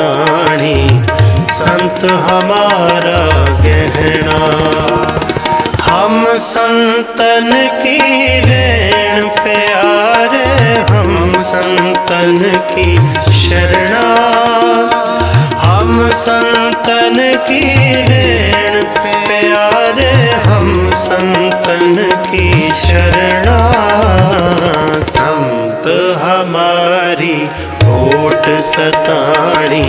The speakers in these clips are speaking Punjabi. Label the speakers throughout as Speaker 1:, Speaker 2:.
Speaker 1: सताणी संत हमारा गहना हम संतन की रेण प्यारे हम संतन की शरणा हम संतन की रेण प्यारे हम संतन की शरणा संत हमारी ओट सताणी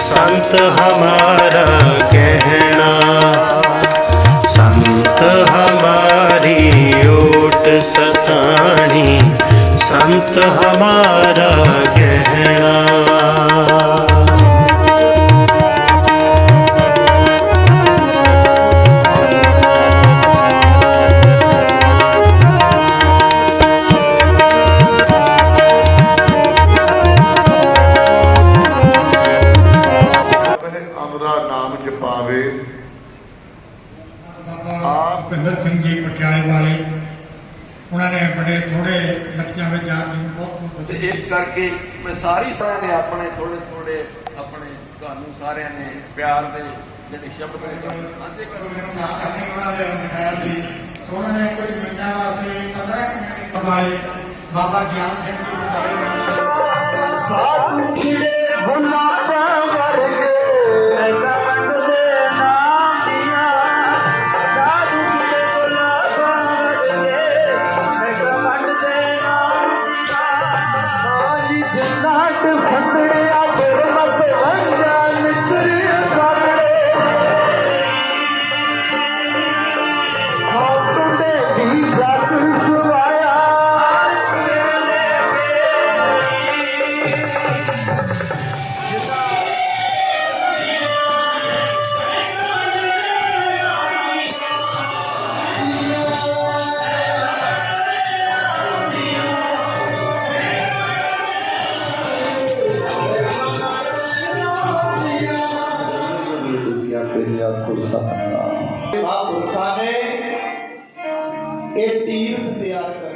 Speaker 1: संत हमारा गहना संत हमारी ओट सताणी संत हमारा
Speaker 2: ਅਮਰਾ ਨਾਮ ਜਪਾਵੇ।
Speaker 3: ਆਪ ਭਿੰਦਰ ਸਿੰਘ ਜੀ ਪਟਿਆਲੇ ਵਾਲੇ ਉਹਨਾਂ ਨੇ ਬੜੇ ਥੋੜੇ ਬੱਚਿਆਂ ਵਿੱਚ ਆਪ ਜੀ ਨੂੰ ਬਹੁਤ ਬਹੁਤ
Speaker 4: ਤੇ ਇਸ ਕਰਕੇ ਮੈਂ ਸਾਰੀ ਸਾਰਿਆਂ ਨੇ ਆਪਣੇ ਥੋੜੇ ਥੋੜੇ ਆਪਣੇ ਤੁਹਾਨੂੰ ਸਾਰਿਆਂ ਨੇ ਪਿਆਰ ਦੇ ਜਿਹੜੇ ਸ਼ਬਦ ਨੇ। ਸਾਂਝੇ ਕਰਨੇ
Speaker 3: ਉਹਨਾਂ ਨੇ ਸਿਖਾਇਆ ਸੀ ਸੋ ਉਹਨਾਂ ਨੇ ਕੁਝ ਮਿੰਟਾਂ ਵਾਸਤੇ 15 ਮਿੰਟ ਬਾਬਾ ਗਿਆਨ ਸਿੰਘ ਜੀ ਬਸਾਲੇ
Speaker 5: ਮਹਾਂਪੁਰਖਾਂ ਨੇ ਇਹ ਤੀਰਥ ਤਿਆਰ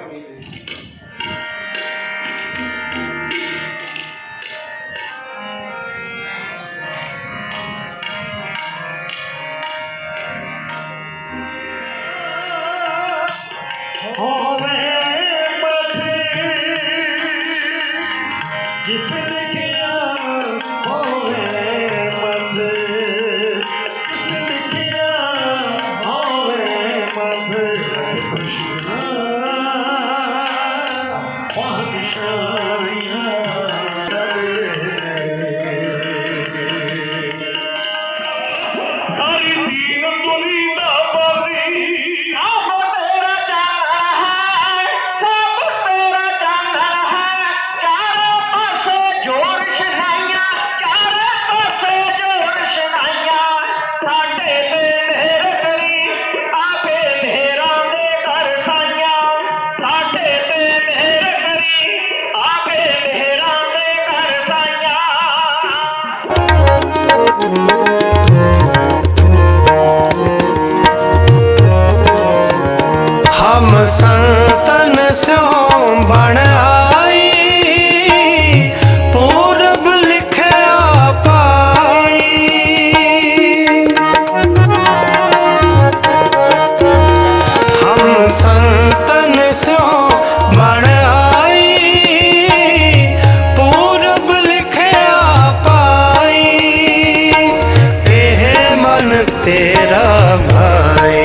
Speaker 1: பாதி தீனம் தொழில் பாதி ਸੰਤਨ ਸਿਉ ਬਣ ਆਈ ਪੂਰਬ ਲਿਖਿਆ ਪਾਈ। ਹਮ ਸੰਤਨ ਸਿਉ ਬਣ ਤੇਰਾ ਭਾਈ।